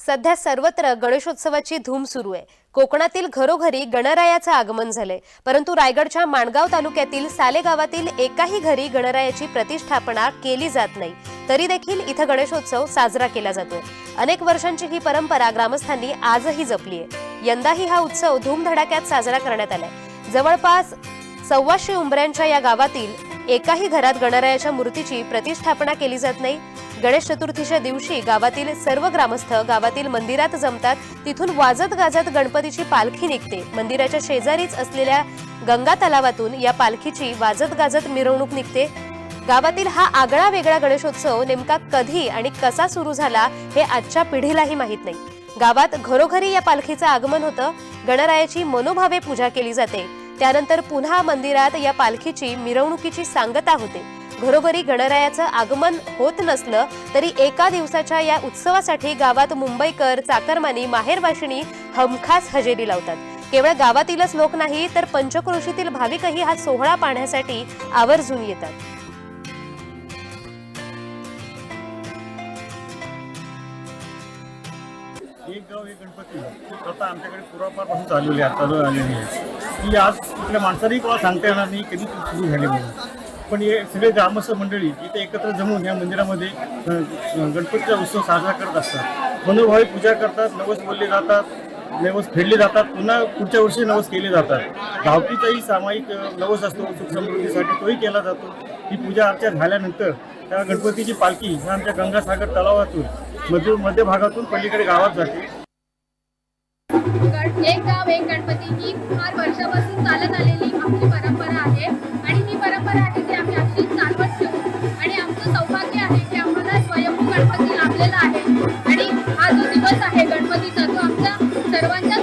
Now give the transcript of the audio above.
सध्या सर्वत्र गणेशोत्सवाची धूम सुरू आहे. कोकणातील घरोघरी गणरायाचं आगमन झालंय. परंतु रायगडच्या माणगाव तालुक्यातील साले गावातील एकाही घरी गणरायाची प्रतिष्ठापना केली जात नाही. तरी देखील इथं गणेशोत्सव साजरा केला जातोय. अनेक वर्षांची ही परंपरा ग्रामस्थांनी आजही जपली आहे. यंदाही हा उत्सव धूमधडाक्यात साजरा करण्यात आलाय. जवळपास सव्वाशे उंबऱ्यांच्या या गावातील एकाही घरात गणरायाच्या मूर्तीची प्रतिष्ठापना केली जात नाही. गणेश चतुर्थीच्या दिवशी गावातील सर्व ग्रामस्थ गावातील मंदिरात जमतात. तिथून वाजत गाजत गणपतीची पालखी निघते. मंदिराच्या शेजारीच असलेल्या गंगा तलावातून या पालखीची वाजत गाजत मिरवणूक निघते. गावातील हा आगळा वेगळा गणेशोत्सव नेमका कधी आणि कसा सुरू झाला हे आजच्या पिढीलाही माहीत नाही. गावात घरोघरी या पालखीचं आगमन होतं. गणरायाची मनोभावे पूजा केली जाते. त्यानंतर पुन्हा मंदिरात या पालखीची मिरवणुकीची सांगता होते. घरोघरी गणरायाचं आगमन होत नसलं तरी एका दिवसाच्या या उत्सवासाठी गावात मुंबईकर चाकरमानी माहेरवाशिणी हमखास हजेरी लावतात. केवळ गावातीलच लोक नाही तर पंचक्रोशीतील भाविकही हा सोहळा पाहण्यासाठी आवर्जून येतात. एक गाव एक गणपती. प्रथा आमच्याकडे पूर्वापारपासून चालवली आहे चालू आलेली आहे. ती आज इथल्या माणसांनी कोणा सांगता येणार नाही कधी सुरू झाली म्हणून. पण हे सगळे ग्रामस्थ मंडळी इथे एकत्र जमून या मंदिरामध्ये गणपतीचा उत्सव साजरा करत असतात. मनोभावी पूजा करतात नवस बोलले जातात नवस फेडले जातात पुन्हा पुढच्या वर्षी नवस केले जातात. धावतीचाही सामायिक नवस असतो सुख समृद्धीसाठी तोही केला जातो. ही पूजा अर्चा झाल्यानंतर त्या गणपतीची पालखी ह्या आमच्या गंगासागर तलावातून मध्य मध्य भागातून पलीकडे गावात जाते. एक गाव एक गणपती. ही फार वर्षापासून गणपती लाभलेला आहे. आणि हा जो दिवस आहे गणपतीचा तो आमच्या सर्वांच्या